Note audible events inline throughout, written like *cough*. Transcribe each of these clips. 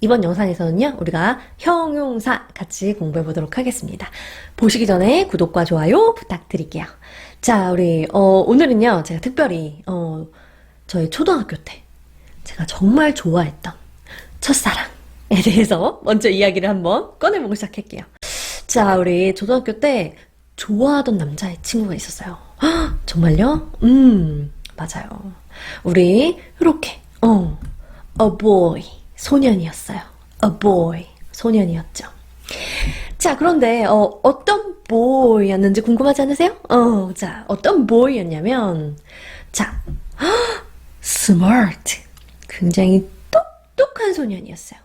이번 영상에서는요, 우리가 형용사 같이 공부해 보도록 하겠습니다. 보시기 전에 구독과 좋아요 부탁드릴게요. 자, 우리, 어, 오늘은요, 제가 특별히, 어, 저희 초등학교 때 제가 정말 좋아했던 첫사랑에 대해서 먼저 이야기를 한번 꺼내보고 시작할게요. 자, 우리 초등학교 때 좋아하던 남자의 친구가 있었어요. 헉, 정말요? 음, 맞아요. 우리, 이렇게, 어, a boy, 소년이었어요. a boy, 소년이었죠. 자, 그런데, 어, 어떤 boy였는지 궁금하지 않으세요? 어, 자, 어떤 boy였냐면, 자, 헉, *gasps* smart. 굉장히 똑똑한 소년이었어요.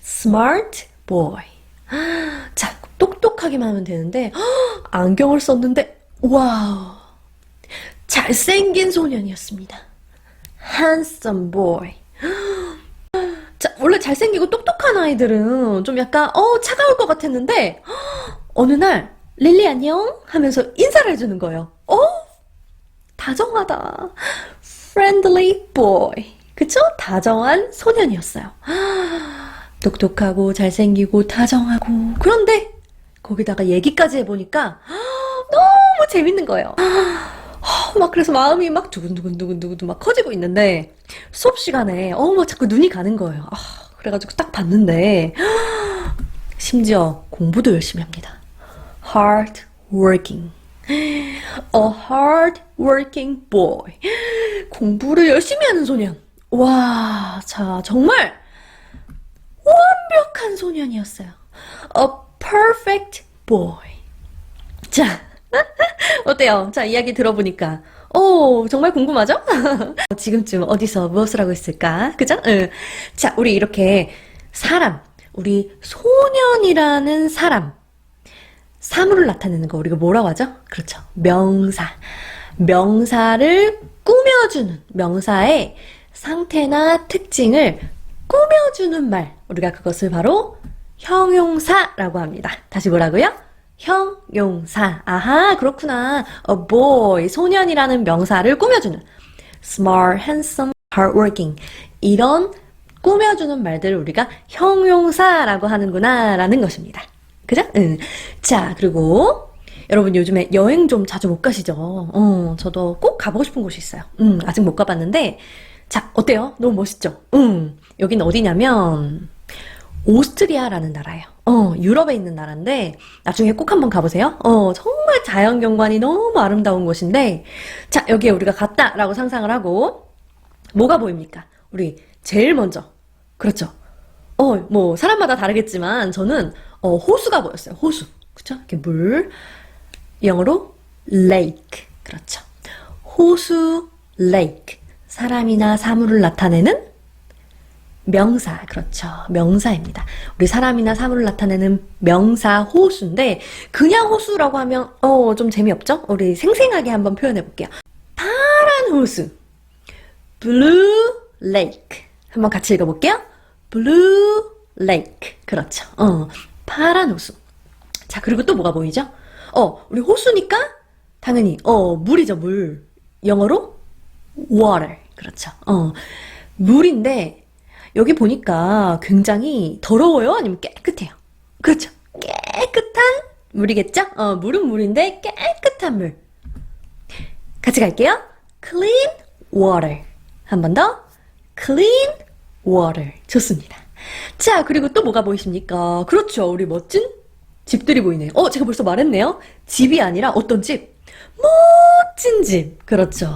smart boy. *gasps* 자, 똑똑하기만 하면 되는데, 헉, *gasps* 안경을 썼는데, 와우. 잘생긴 소년이었습니다. handsome boy. 자, 원래 잘생기고 똑똑한 아이들은 좀 약간, 어, 차가울 것 같았는데, 헉, *gasps* 어느 날, 릴리 안녕? 하면서 인사를 해주는 거예요. 어? 다정하다. friendly boy. 그쵸? 다정한 소년이었어요. *gasps* 똑똑하고 잘생기고 다정하고 그런데 거기다가 얘기까지 해보니까 *gasps* 너무 재밌는 거예요. 막 그래서 마음이 막 두근두근두근두근 막 커지고 있는데 수업 시간에 어막 자꾸 눈이 가는 거예요. 아, 그래가지고 딱 봤는데 *gasps* 심지어 공부도 열심히 합니다. Hard working. *gasps* A hard working boy. 공부를 열심히 하는 소년. 와, 자, 정말 완벽한 소년이었어요. A perfect boy. 자, *laughs* 어때요? 자, 이야기 들어보니까. 오, 정말 궁금하죠? *laughs* 지금쯤 어디서 무엇을 하고 있을까? 그죠? 응. 자, 우리 이렇게 사람, 우리 소년이라는 사람, 사물을 나타내는 거 우리가 뭐라고 하죠? 그렇죠. 명사. 명사를 꾸며주는, 명사의 상태나 특징을 꾸며주는 말. 우리가 그것을 바로 형용사라고 합니다. 다시 뭐라고요? 형용사. 아하, 그렇구나. A boy, 소년이라는 명사를 꾸며주는. smart, handsome, hardworking. 이런 꾸며주는 말들을 우리가 형용사라고 하는구나, 라는 것입니다. 그죠? 응. 자, 그리고 여러분 요즘에 여행 좀 자주 못 가시죠? 어, 저도 꼭 가보고 싶은 곳이 있어요. 음, 아직 못 가봤는데, 자, 어때요? 너무 멋있죠? 음, 여기는 어디냐면, 오스트리아라는 나라예요. 어, 유럽에 있는 나라인데, 나중에 꼭 한번 가보세요. 어, 정말 자연 경관이 너무 아름다운 곳인데, 자, 여기에 우리가 갔다라고 상상을 하고, 뭐가 보입니까? 우리 제일 먼저. 그렇죠. 어, 뭐, 사람마다 다르겠지만, 저는, 어, 호수가 보였어요. 호수. 그쵸? 이렇게 물. 영어로 lake. 그렇죠. 호수, lake. 사람이나 사물을 나타내는 명사. 그렇죠. 명사입니다. 우리 사람이나 사물을 나타내는 명사 호수인데, 그냥 호수라고 하면, 어, 좀 재미없죠? 우리 생생하게 한번 표현해 볼게요. 파란 호수. blue lake. 한번 같이 읽어 볼게요. blue lake. 그렇죠. 어, 파란 호수. 자, 그리고 또 뭐가 보이죠? 어, 우리 호수니까 당연히 어, 물이죠, 물. 영어로 water. 그렇죠. 어, 물인데 여기 보니까 굉장히 더러워요? 아니면 깨끗해요? 그렇죠. 깨끗한 물이겠죠? 어, 물은 물인데 깨끗한 물. 같이 갈게요. clean water. 한 번 더. clean water. 좋습니다. 자, 그리고 또 뭐가 보이십니까? 그렇죠. 우리 멋진 집들이 보이네요. 어, 제가 벌써 말했네요. 집이 아니라 어떤 집? 멋진 집. 그렇죠.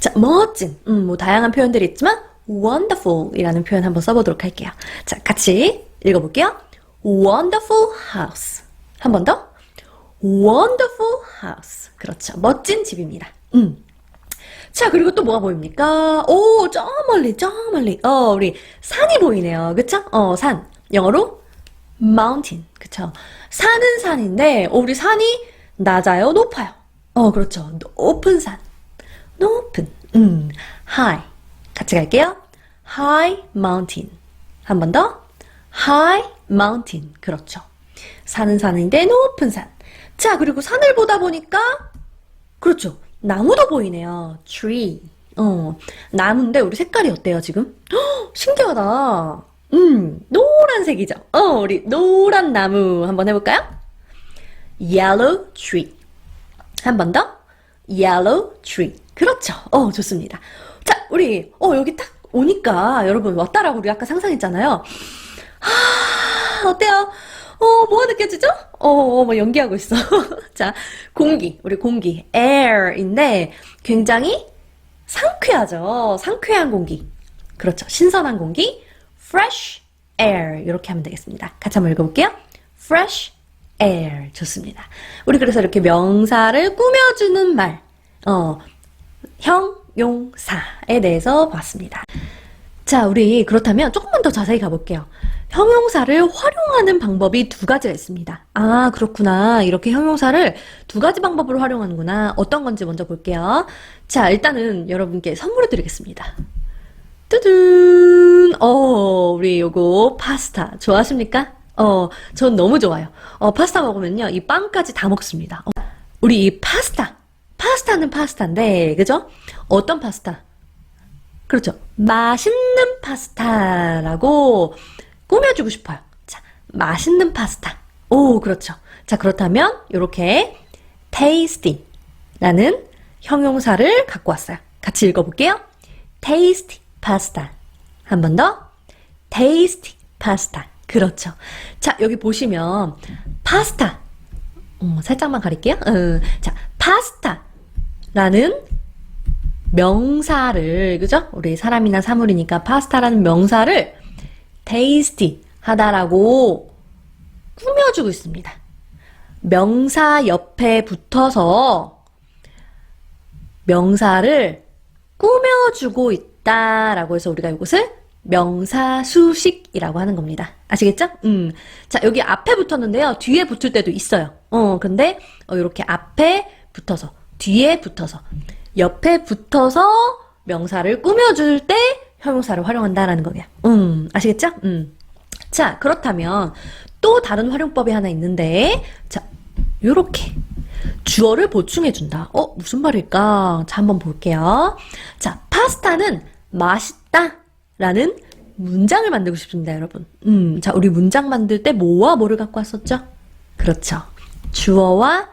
자, 멋진. 음, 뭐 다양한 표현들이 있지만 wonderful 이라는 표현 한번 써보도록 할게요. 자, 같이 읽어볼게요. wonderful house. 한 번 더. wonderful house. 그렇죠. 멋진 집입니다. 음. 자, 그리고 또 뭐가 보입니까? 오, 저 멀리, 저 멀리. 어, 우리 산이 보이네요. 그쵸? 어, 산. 영어로 mountain. 그쵸? 산은 산인데, 어, 우리 산이 낮아요? 높아요? 어, 그렇죠. 높은 산. 높은. 음, high. 같이 갈게요. high mountain. 한 번 더. high mountain. 그렇죠. 산은 산인데 높은 산. 자, 그리고 산을 보다 보니까, 그렇죠. 나무도 보이네요. tree. 어, 나무인데 우리 색깔이 어때요, 지금? 헉, *gasps* 신기하다. 음, 노란색이죠. 어, 우리 노란 나무 한번 해 볼까요? yellow tree. 한 번 더. yellow tree. 그렇죠. 어, 좋습니다. 자, 우리, 어, 여기 딱 오니까 여러분 왔다라고 우리 아까 상상했잖아요. 아, 어때요? 어, 뭐가 느껴지죠? 어, 어, 뭐 연기하고 있어. *laughs* 자, 공기. 우리 공기. air인데 굉장히 상쾌하죠. 상쾌한 공기. 그렇죠. 신선한 공기. fresh air. 이렇게 하면 되겠습니다. 같이 한번 읽어볼게요. fresh air. 좋습니다. 우리 그래서 이렇게 명사를 꾸며주는 말. 어, 형 용사에 대해서 봤습니다. 자, 우리 그렇다면 조금만 더 자세히 가볼게요. 형용사를 활용하는 방법이 두 가지가 있습니다. 아, 그렇구나. 이렇게 형용사를 두 가지 방법으로 활용하는구나. 어떤 건지 먼저 볼게요. 자, 일단은 여러분께 선물을 드리겠습니다. 뚜둔! 어, 우리 요거 파스타 좋아하십니까? 어, 전 너무 좋아요. 어, 파스타 먹으면요, 이 빵까지 다 먹습니다. 어, 우리 이 파스타. 파스타는 파스타인데, 그죠? 어떤 파스타? 그렇죠. 맛있는 파스타라고 꾸며주고 싶어요. 자, 맛있는 파스타. 오, 그렇죠. 자, 그렇다면, 요렇게 tasty라는 형용사를 갖고 왔어요. 같이 읽어볼게요. tasty pasta. 한 번 더. tasty pasta. 그렇죠. 자, 여기 보시면, 파스타. 어, 살짝만 가릴게요. 어, 자, 파스타라는 명사를, 그죠? 우리 사람이나 사물이니까 파스타라는 명사를 tasty 하다라고 꾸며주고 있습니다. 명사 옆에 붙어서 명사를 꾸며주고 있다라고 해서 우리가 이것을 명사수식이라고 하는 겁니다. 아시겠죠? 음. 자, 여기 앞에 붙었는데요. 뒤에 붙을 때도 있어요. 어, 근데, 어, 이렇게 앞에 붙어서, 뒤에 붙어서, 옆에 붙어서 명사를 꾸며줄 때 형용사를 활용한다라는 거예요. 음, 아시겠죠? 음. 자, 그렇다면 또 다른 활용법이 하나 있는데, 자, 요렇게. 주어를 보충해준다. 어, 무슨 말일까? 자, 한번 볼게요. 자, 파스타는 맛있다. 라는 문장을 만들고 싶습니다, 여러분. 음, 자, 우리 문장 만들 때 뭐와 뭐를 갖고 왔었죠? 그렇죠. 주어와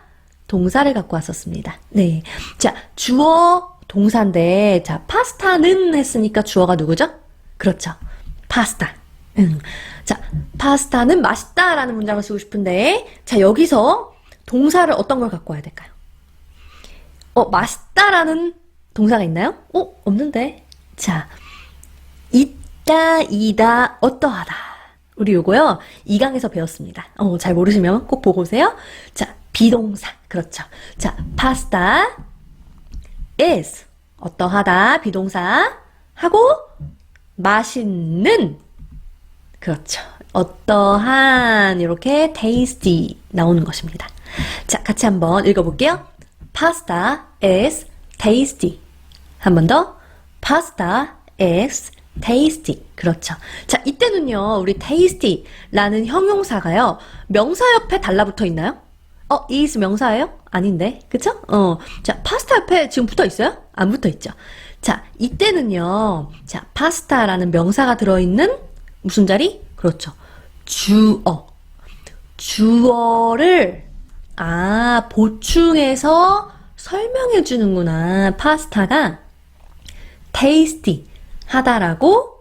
동사를 갖고 왔었습니다. 네. 자, 주어, 동사인데, 자, 파스타는 했으니까 주어가 누구죠? 그렇죠. 파스타. 음. 자, 파스타는 맛있다 라는 문장을 쓰고 싶은데, 자, 여기서 동사를 어떤 걸 갖고 와야 될까요? 어, 맛있다 라는 동사가 있나요? 어, 없는데. 자, 있다, 이다, 어떠하다. 우리 요거요, 2강에서 배웠습니다. 어, 잘 모르시면 꼭 보고 오세요. 자, 비동사. 그렇죠. 자, 파스타 is 어떠하다, 비동사. 하고, 맛있는. 그렇죠. 어떠한, 이렇게 tasty 나오는 것입니다. 자, 같이 한번 읽어볼게요. Pasta is tasty. 한 번 더. Pasta is tasty. 그렇죠. 자, 이때는요, 우리 tasty라는 형용사가요, 명사 옆에 달라붙어 있나요? 어, is 명사예요? 아닌데. 그쵸? 어. 자, 파스타 옆에 지금 붙어 있어요? 안 붙어 있죠. 자, 이때는요, 자, 파스타라는 명사가 들어있는 무슨 자리? 그렇죠. 주어. 주어를 아, 보충해서 설명해 주는구나. 파스타가 tasty 하다라고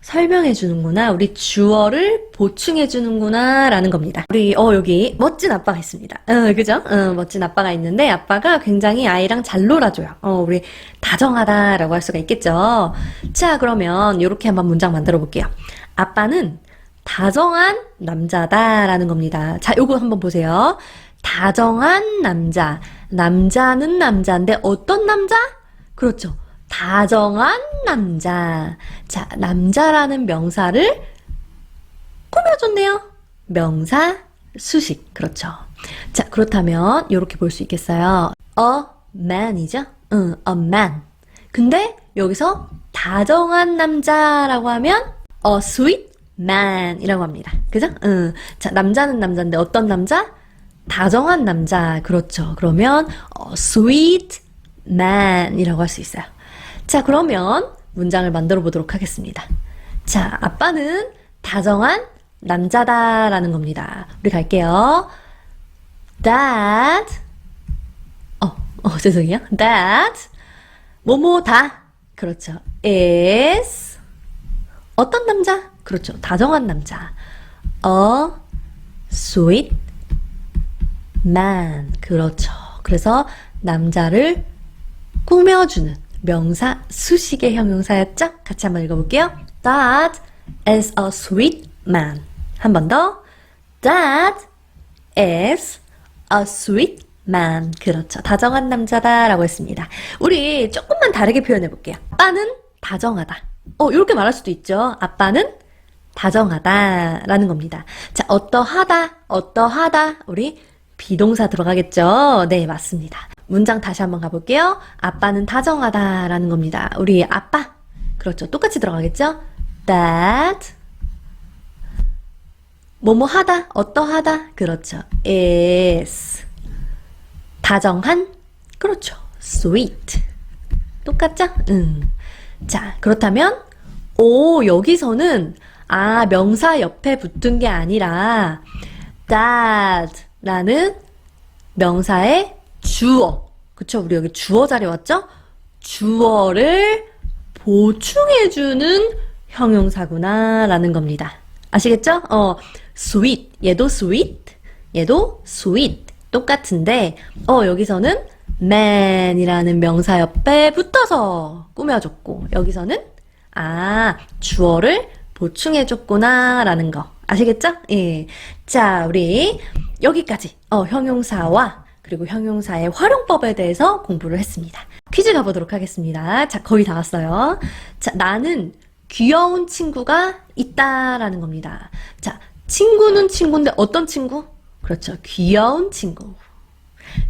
설명해 주는구나. 우리 주어를 보충해 주는구나. 라는 겁니다. 우리, 어, 여기 멋진 아빠가 있습니다. 어, 그죠? 어, 멋진 아빠가 있는데 아빠가 굉장히 아이랑 잘 놀아줘요. 어, 우리 다정하다 라고 할 수가 있겠죠. 자, 그러면 이렇게 한번 문장 만들어 볼게요. 아빠는 다정한 남자다 라는 겁니다. 자, 요거 한번 보세요. 다정한 남자. 남자는 남자인데 어떤 남자? 그렇죠. 다정한 남자. 자, 남자라는 명사를 꾸며줬네요. 명사 수식. 그렇죠. 자, 그렇다면 이렇게 볼 수 있겠어요. a man이죠? 응, a man. 근데 여기서 다정한 남자라고 하면 a sweet man이라고 합니다. 그죠? 응. 자, 남자는 남자인데 어떤 남자? 다정한 남자. 그렇죠. 그러면 어, sweet man이라고 할 수 있어요. 자, 그러면 문장을 만들어 보도록 하겠습니다. 자, 아빠는 다정한 남자다 라는 겁니다. 우리 갈게요. Dad. 어, 어, 죄송해요. Dad. 뭐뭐다. 그렇죠. is. 어떤 남자? 그렇죠. 다정한 남자. A sweet man. 그렇죠. 그래서 남자를 꾸며주는 명사 수식의 형용사였죠? 같이 한번 읽어볼게요. That is a sweet man. 한 번 더. That is a sweet man. 그렇죠. 다정한 남자다 라고 했습니다. 우리 조금만 다르게 표현해 볼게요. 아빠는 다정하다. 어, 이렇게 말할 수도 있죠. 아빠는 다정하다 라는 겁니다. 자, 어떠하다, 어떠하다. 우리 비동사 들어가겠죠? 네, 맞습니다. 문장 다시 한번 가볼게요. 아빠는 다정하다 라는 겁니다. 우리 아빠. 그렇죠. 똑같이 들어가겠죠? That. 뭐뭐 하다, 어떠하다. 그렇죠. is. 다정한. 그렇죠. sweet. 똑같죠? 음. 자, 그렇다면, 오, 여기서는, 아, 명사 옆에 붙은 게 아니라, that 라는 명사의 주어. 그쵸? 우리 여기 주어 자리 왔죠? 주어를 보충해주는 형용사구나, 라는 겁니다. 아시겠죠? 어, sweet. 얘도 sweet. 얘도 sweet. 똑같은데, 어, 여기서는 man이라는 명사 옆에 붙어서 꾸며줬고, 여기서는, 아, 주어를 보충해줬구나, 라는 거. 아시겠죠? 예. 자, 우리 여기까지, 어, 형용사와 그리고 형용사의 활용법에 대해서 공부를 했습니다. 퀴즈 가보도록 하겠습니다. 자, 거의 다 왔어요. 자, 나는 귀여운 친구가 있다라는 겁니다. 자, 친구는 친구인데 어떤 친구? 그렇죠. 귀여운 친구.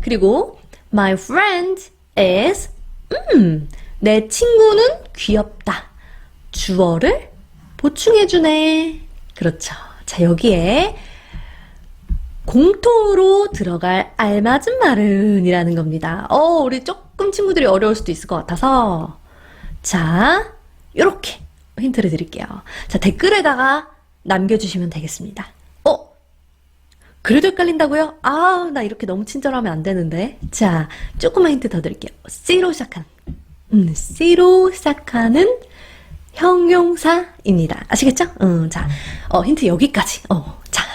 그리고 my friend is 음, 내 친구는 귀엽다. 주어를 보충해 주네. 그렇죠. 자, 여기에 공통으로 들어갈 알맞은 말은 이라는 겁니다. 어, 우리 조금 친구들이 어려울 수도 있을 것 같아서. 자, 요렇게 힌트를 드릴게요. 자, 댓글에다가 남겨주시면 되겠습니다. 어? 그래도 헷갈린다고요? 아, 나 이렇게 너무 친절하면 안 되는데. 자, 조금만 힌트 더 드릴게요. C로 시작하는. 음, C로 시작하는 형용사입니다. 아시겠죠? 음, 자, 어, 힌트 여기까지. 어, 자,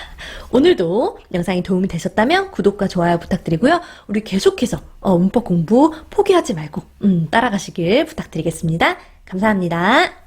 오늘도 영상이 도움이 되셨다면 구독과 좋아요 부탁드리고요. 우리 계속해서 어, 문법 공부 포기하지 말고 음, 따라가시길 부탁드리겠습니다. 감사합니다.